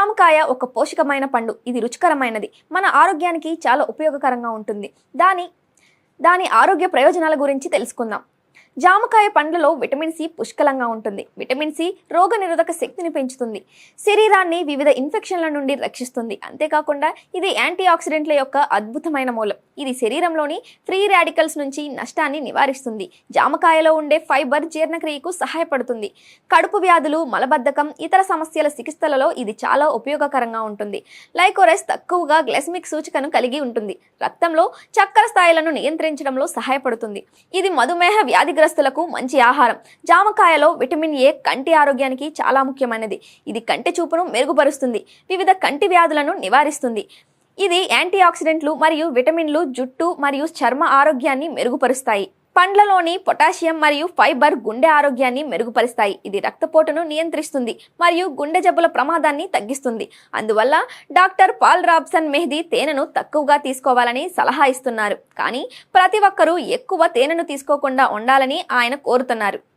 జామకాయ ఒక పోషకమైన పండు. ఇది రుచికరమైనది. మన ఆరోగ్యానికి చాలా ఉపయోగకరంగా ఉంటుంది. దాని దాని ఆరోగ్య ప్రయోజనాల గురించి తెలుసుకుందాం. జామకాయ పండ్లలో విటమిన్ సి పుష్కలంగా ఉంటుంది. విటమిన్ సి రోగనిరోధక శక్తిని పెంచుతుంది. శరీరాన్ని వివిధ ఇన్ఫెక్షన్ల నుండి రక్షిస్తుంది. అంతేకాకుండా ఇది యాంటీ ఆక్సిడెంట్ల యొక్క అద్భుతమైన మూలం. ఇది శరీరంలోని ఫ్రీ రాడికల్స్ నుంచి నష్టాన్ని నివారిస్తుంది. జామకాయలో ఉండే ఫైబర్ జీర్ణక్రియకు సహాయపడుతుంది. కడుపు వ్యాధులు మలబద్ధకం ఇతర సమస్యల చికిత్సలలో ఇది చాలా ఉపయోగకరంగా ఉంటుంది. లైకోరెస్ తక్కువగా గ్లెస్మిక్ సూచికను కలిగి ఉంటుంది. రక్తంలో చక్కెర స్థాయిలను నియంత్రించడంలో సహాయపడుతుంది. ఇది మధుమేహ వ్యాధిగ్రస్తులకు మంచి ఆహారం. జామకాయలో విటమిన్ ఏ కంటి ఆరోగ్యానికి చాలా ముఖ్యమైనది. ఇది కంటి చూపును మెరుగుపరుస్తుంది. వివిధ కంటి వ్యాధులను నివారిస్తుంది. ఇది యాంటీ ఆక్సిడెంట్లు మరియు విటమిన్లు జుట్టు మరియు చర్మ ఆరోగ్యాన్ని మెరుగుపరుస్తాయి. పండ్లలోని పొటాషియం మరియు ఫైబర్ గుండె ఆరోగ్యాన్ని మెరుగుపరుస్తాయి. ఇది రక్తపోటును నియంత్రిస్తుంది మరియు గుండె జబ్బుల ప్రమాదాన్ని తగ్గిస్తుంది. అందువల్ల డాక్టర్ పాల్ రాబ్సన్ మెహదీ తేనెను తక్కువగా తీసుకోవాలని సలహా ఇస్తున్నారు. కానీ ప్రతి ఒక్కరూ ఎక్కువ తేనెను తీసుకోకుండా ఉండాలని ఆయన కోరుతున్నారు.